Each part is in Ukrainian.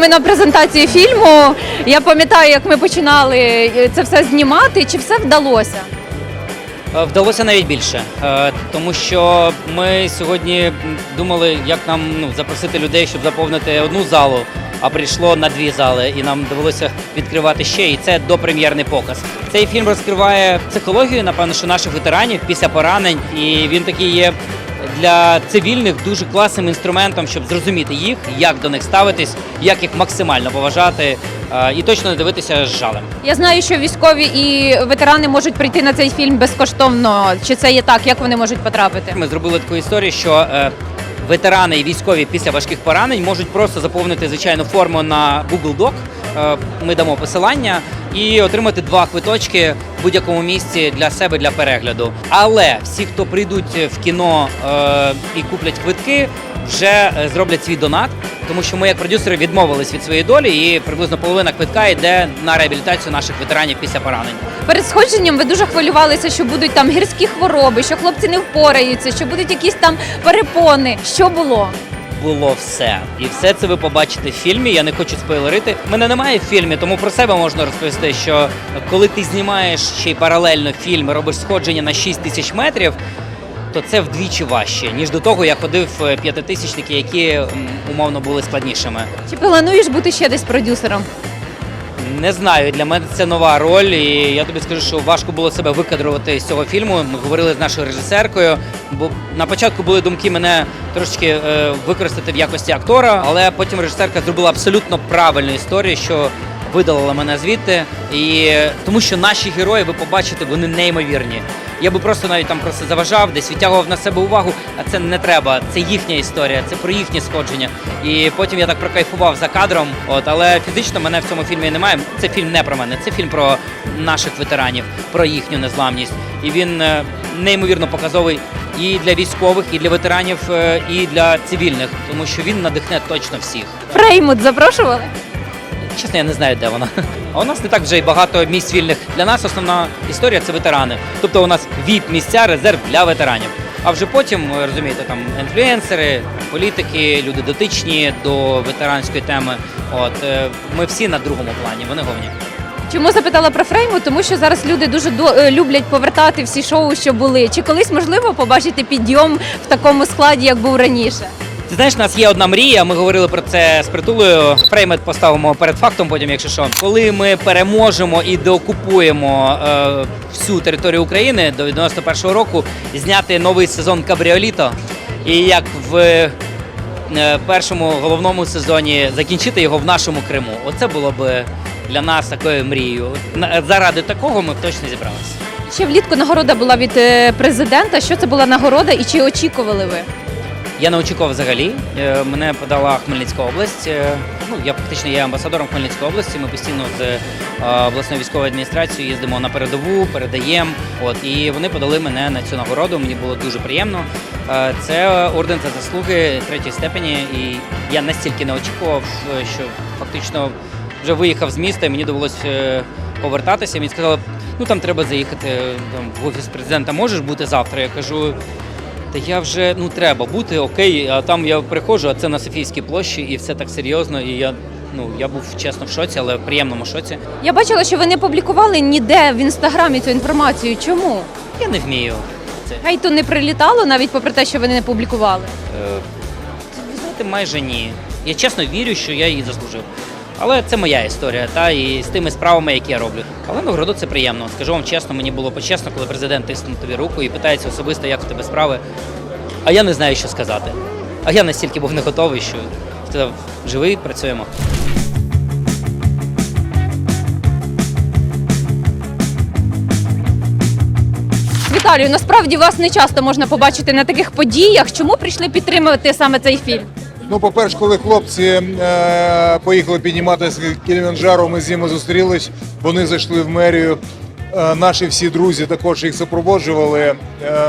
ми на презентації фільму. Я пам'ятаю, як ми починали е, це все знімати. Чи все вдалося? Е, Вдалося навіть більше, е, тому що ми сьогодні думали, як нам ну, запросити людей, щоб заповнити одну залу, а прийшло на дві зали, і нам довелося відкривати ще. І це допрем'єрний показ. Цей фільм розкриває психологію, напевно, що наших ветеранів після поранень, і він такий є. Для цивільних дуже класним інструментом, щоб зрозуміти їх, як до них ставитись, як їх максимально поважати е, і точно не дивитися з жалем. Я знаю, що військові і ветерани можуть прийти на цей фільм безкоштовно. Чи це є так? Як вони можуть потрапити? Ми зробили таку історію, що е, ветерани і військові після важких поранень можуть просто заповнити звичайну форму на Google Doc. Е, ми дамо посилання і отримати два квиточки в будь-якому місці для себе для перегляду. Але всі, хто прийдуть в кіно е, і куплять квитки, вже е, зроблять свій донат. Тому що ми, як продюсери, відмовились від своєї долі, і приблизно половина квитка йде на реабілітацію наших ветеранів після поранень. Перед сходженням ви дуже хвилювалися, що будуть там гірські хвороби, що хлопці не впораються, що будуть якісь там перепони. Що було? Було все. І все це ви побачите в фільмі. Я не хочу спойлерити. Мене немає в фільмі, тому про себе можна розповісти, що коли ти знімаєш ще й паралельно фільм, робиш сходження на 6 тисяч метрів. То це вдвічі важче, ніж до того я ходив е, п'ятитисячники, які умовно були складнішими. Чи плануєш бути ще десь продюсером? Не знаю, для мене це нова роль, і я тобі скажу, що важко було себе викадрувати з цього фільму. Ми говорили з нашою режисеркою, бо на початку були думки мене трошечки е, використати в якості актора, але потім режисерка зробила абсолютно правильну історію, що видалила мене звідти. І тому що наші герої, ви побачите, вони неймовірні. Я би просто навіть там просто заважав, десь відтягував на себе увагу, а це не треба. Це їхня історія, це про їхнє сходження. І потім я так прокайфував за кадром. От, але фізично мене в цьому фільмі немає. Це фільм не про мене, це фільм про наших ветеранів, про їхню незламність. І він е, неймовірно показовий і для військових, і для ветеранів, е, і для цивільних, тому що він надихне точно всіх. Фреймут запрошували? Чесно, я не знаю, де вона. А у нас не так вже й багато місць вільних. Для нас основна історія це ветерани. Тобто у нас віп місця, резерв для ветеранів. А вже потім, розумієте, там інфлюенсери, політики, люди дотичні до ветеранської теми. От е, ми всі на другому плані, вони головні. Чому запитала про Фреймут? Тому що зараз люди дуже до- е, люблять повертати всі шоу, що були. Чи колись можливо побачити підйом в такому складі, як був раніше? Ти знаєш, у нас є одна мрія. Ми говорили про це з притулою. Фреймет поставимо перед фактом, потім, якщо що. Коли ми переможемо і деокупуємо е, всю територію України до 91-го року, зняти новий сезон Кабріоліто. І як в е, першому головному сезоні закінчити його в нашому Криму. Оце було б для нас такою мрією. Заради такого ми б точно зібралися. Ще влітку нагорода була від е, президента. Що це була нагорода і чи очікували ви? Я не очікував взагалі. Е, Мене подала Хмельницька область. Е, Ну я фактично є амбасадором Хмельницької області. Ми постійно з обласною військовою адміністрацією їздимо на передову, передаємо. От і вони подали мене на цю нагороду. Мені було дуже приємно. Це орден за заслуги третьої степені. І я настільки не очікував, що фактично вже виїхав з міста, і мені довелося е, повертатися. Мені сказали, ну там треба заїхати е, там, в офіс президента. Можеш бути завтра? Я кажу. Та я вже ну треба бути окей. А там я приходжу, а це на Софійській площі, і все так серйозно. І я ну я був чесно в шоці, але в приємному шоці. Я бачила, що ви не публікували ніде в інстаграмі цю інформацію. Чому? Я не вмію. Це Гейту не прилітало навіть попри те, що ви не публікували. е, ви знаєте, майже ні. Я чесно вірю, що я її заслужив. Але це моя історія, та і з тими справами, які я роблю. Але нагороду це приємно. Скажу вам чесно, мені було почесно, коли президент тиснув тобі руку і питається особисто, як в тебе справи. А я не знаю, що сказати. А я настільки був не готовий, що сказав, живий, працюємо. Віталію, насправді вас не часто можна побачити на таких подіях. Чому прийшли підтримувати саме цей фільм? Ну, по-перше, коли хлопці е, поїхали підніматися Кіліманджаро, ми з ними зустрілись. Вони зайшли в мерію. Е, наші всі друзі також їх супроводжували. Е,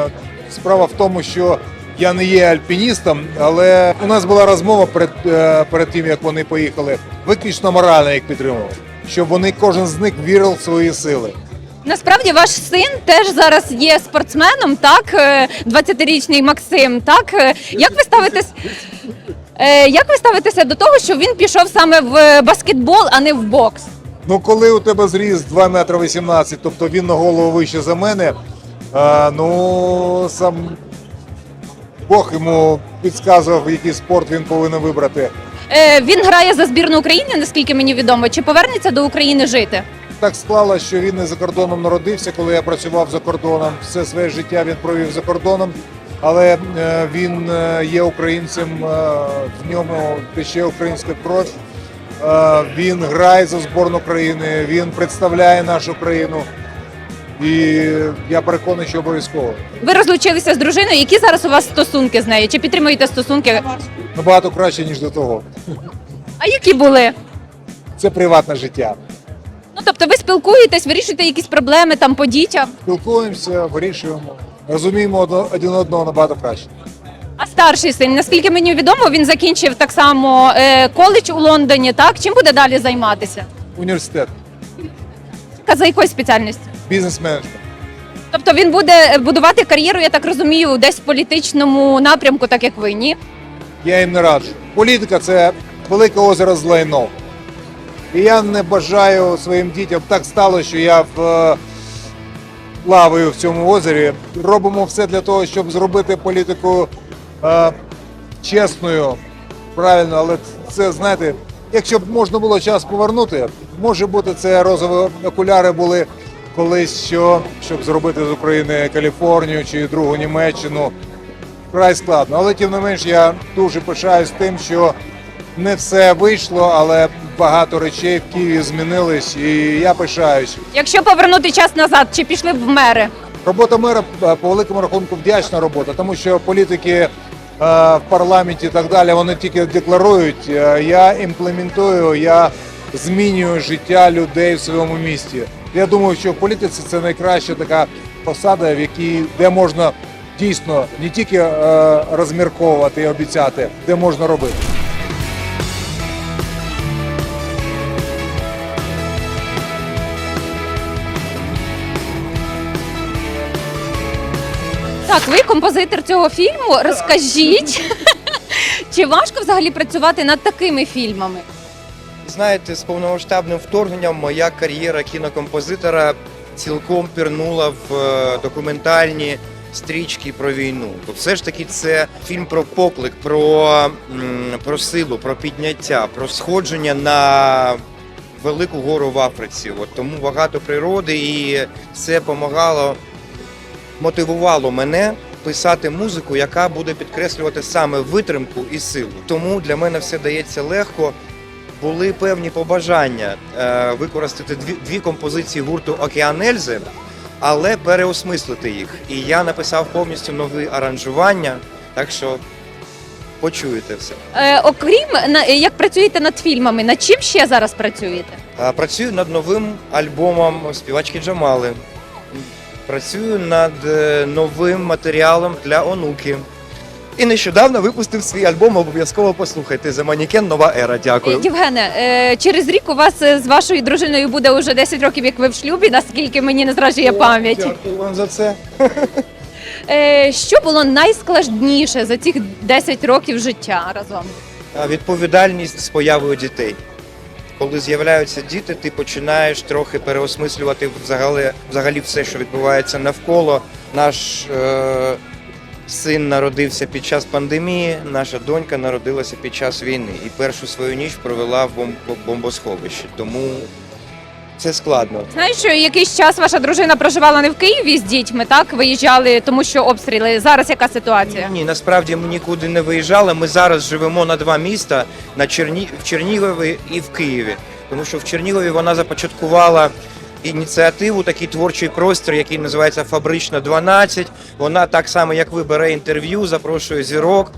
справа в тому, що я не є альпіністом, але у нас була розмова перед, е, перед тим, як вони поїхали. Виключно морально їх підтримував, щоб вони кожен з них вірив в свої сили. Насправді ваш син теж зараз є спортсменом, так? Е, 20-річний Максим. Так Е, як ви ставитесь? Е, як ви ставитеся до того, що він пішов саме в баскетбол, а не в бокс? Ну, коли у тебе зріст 2 метри 18, тобто він на голову вище за мене, а, ну сам Бог йому підказував, який спорт він повинен вибрати. Е, він грає за збірну України, наскільки мені відомо. Чи повернеться до України жити? Так склалося, що він не за кордоном народився, коли я працював за кордоном. Все своє життя він провів за кордоном, але е, він е, є українцем, е, в ньому тече українська кров. Він грає за збірну країни, він представляє нашу країну. І я переконаний, що обов'язково. Ви розлучилися з дружиною. Які зараз у вас стосунки з нею? Чи підтримуєте стосунки? Набагато краще, ніж до того. А які були? Це приватне життя. Ну тобто ви спілкуєтесь, вирішуєте якісь проблеми там по дітям. Спілкуємося, вирішуємо, розуміємо один одного набагато краще. А старший син, наскільки мені відомо, він закінчив так само е, коледж у Лондоні. Так чим буде далі займатися? Університет, Та За якою спеціальністю? бізнес-менеджмент. Тобто він буде будувати кар'єру, я так розумію, десь в політичному напрямку, так як ви, ні? Я їм не раджу. Політика це велике озеро з лайном. І я не бажаю своїм дітям так стало, що я в е, плаваю в цьому озері. Робимо все для того, щоб зробити політику е, чесною, правильно, але це знаєте, якщо б можна було час повернути, може бути, це розові окуляри були колись, що щоб зробити з України Каліфорнію чи другу Німеччину вкрай складно. Але тим не менш я дуже пишаюсь тим, що не все вийшло, але багато речей в Києві змінились, і я пишаюсь. Якщо повернути час назад, чи пішли б в мери? Робота мера е, по великому рахунку вдячна робота, тому що політики е, в парламенті і так далі вони тільки декларують. Е, Я імплементую, я змінюю життя людей в своєму місті. Я думаю, що в політиці це найкраща така посада, в якій де можна дійсно не тільки розмірковувати і обіцяти, де можна робити. Так, ви композитор цього фільму. Розкажіть, чи важко взагалі працювати над такими фільмами? Знаєте, з повномасштабним вторгненням моя кар'єра кінокомпозитора цілком пірнула в е, документальні стрічки про війну. То все ж таки це фільм про поклик, про, про силу, про підняття, про сходження на велику гору в Африці. От тому багато природи, і це допомагало, мотивувало мене. Писати музику, яка буде підкреслювати саме витримку і силу. Тому для мене все дається легко були певні побажання е, використати дві, дві композиції гурту Океан Ельзи, але переосмислити їх. І я написав повністю нові аранжування, так що почуєте все. Е, окрім на- як працюєте над фільмами, над чим ще зараз працюєте? Е, Працюю над новим альбомом співачки Джамали. Працюю над е, новим матеріалом для онуки. І нещодавно випустив свій альбом. Обов'язково послухайте. За манікен нова ера. Дякую. Е, Євгене, е, через рік у вас з вашою дружиною буде вже 10 років, як ви в шлюбі, наскільки мені не зраджує пам'ять. Дякую вам за це. Що було найскладніше за цих 10 років життя разом? Відповідальність з появою дітей. Коли з'являються діти, ти починаєш трохи переосмислювати взагалі, взагалі все, що відбувається навколо. Наш е, син народився під час пандемії, наша донька народилася під час війни і першу свою ніч провела в бом- бомбосховищі. Тому це складно. Знаєш, що якийсь час ваша дружина проживала не в Києві з дітьми, так виїжджали, тому що обстріли. Зараз яка ситуація? Ні, насправді ми нікуди не виїжджали. Ми зараз живемо на два міста на Черні... в Чернігові і в Києві. Тому що в Чернігові вона започаткувала ініціативу, такий творчий простір, який називається Фабрична 12. Вона так само, як ви, бере інтерв'ю, запрошує зірок.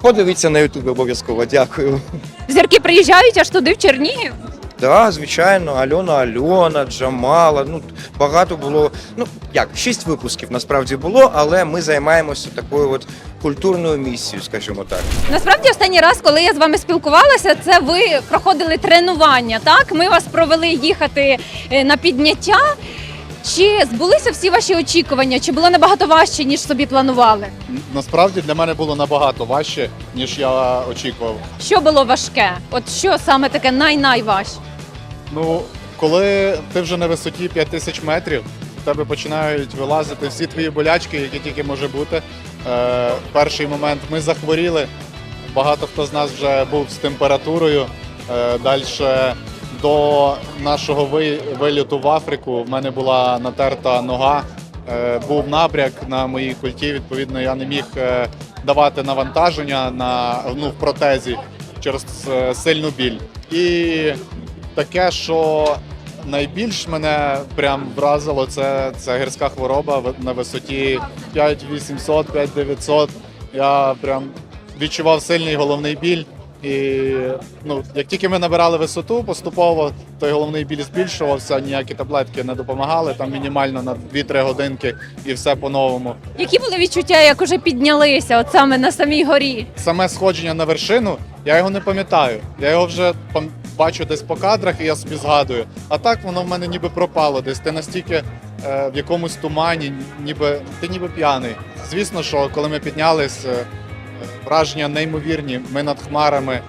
Подивіться на Ютубі обов'язково. Дякую. Зірки приїжджають аж туди, в Чернігів. Да, звичайно, Альона Альона, Джамала. Ну багато було. Ну як шість випусків насправді було, але ми займаємося такою от культурною місією, скажімо так. Насправді, останній раз, коли я з вами спілкувалася, це ви проходили тренування. Так, ми вас провели їхати е, на підняття. Чи збулися всі ваші очікування? Чи було набагато важче, ніж собі планували? Насправді для мене було набагато важче, ніж я очікував. Що було важке? От що саме таке най-найважче? Ну, коли ти вже на висоті 5 тисяч метрів, в тебе починають вилазити всі твої болячки, які тільки може бути. Е, перший момент ми захворіли. Багато хто з нас вже був з температурою. Е, Далі до нашого виліту в Африку в мене була натерта нога. Е, був напряг на моїй культі. Відповідно, я не міг е, давати навантаження на ну, в протезі через е, сильну біль. І таке, що найбільш мене прям вразило, це, це гірська хвороба на висоті 5800, 5900. Я прям відчував сильний головний біль. І ну, як тільки ми набирали висоту, поступово той головний біль збільшувався, ніякі таблетки не допомагали, там мінімально на 2-3 годинки і все по-новому. Які були відчуття, як уже піднялися, от саме на самій горі? Саме сходження на вершину, я його не пам'ятаю. Я його вже бачу десь по кадрах, і я собі згадую. А так воно в мене ніби пропало десь. Ти настільки е, в якомусь тумані, ніби ти ніби п'яний. Звісно, що коли ми піднялись, е, враження неймовірні. Ми над хмарами.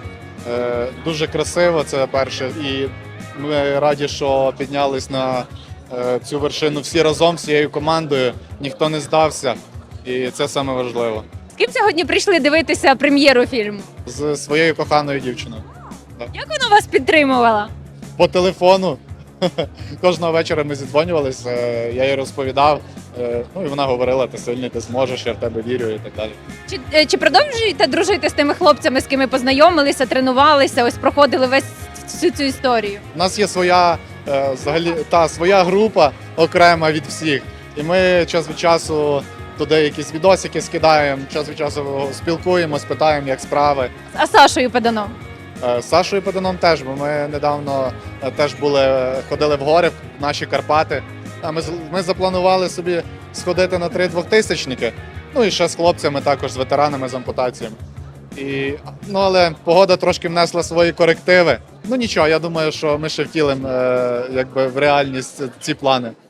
Е, дуже красиво, це перше. І ми раді, що піднялись на е, цю вершину всі разом, всією командою. Ніхто не здався. І це саме важливо. З ким сьогодні прийшли дивитися прем'єру фільму? З своєю коханою дівчиною. Як вона вас підтримувала? По телефону. Кожного вечора ми зідзвонювалися, е, я їй розповідав. е, Ну і вона говорила, ти сильний, ти зможеш, я в тебе вірю і так далі. Чи, е, чи продовжуєте дружити з тими хлопцями, з ким ви познайомилися, тренувалися, ось проходили весь всю цю історію? У нас є своя взагалі та своя група окрема від всіх. І ми час від часу туди якісь відосики скидаємо, час від часу спілкуємось, питаємо, як справи. А Сашою Педаном? Е, Сашою Педаном теж, бо ми недавно е, теж були, ходили в гори в наші Карпати. А ми, ми запланували собі сходити на три двохтисячники. Ну і ще з хлопцями, також з ветеранами з ампутаціями. І, ну, але погода трошки внесла свої корективи. Ну нічого, я думаю, що ми ще втілимо е, якби в реальність ці плани.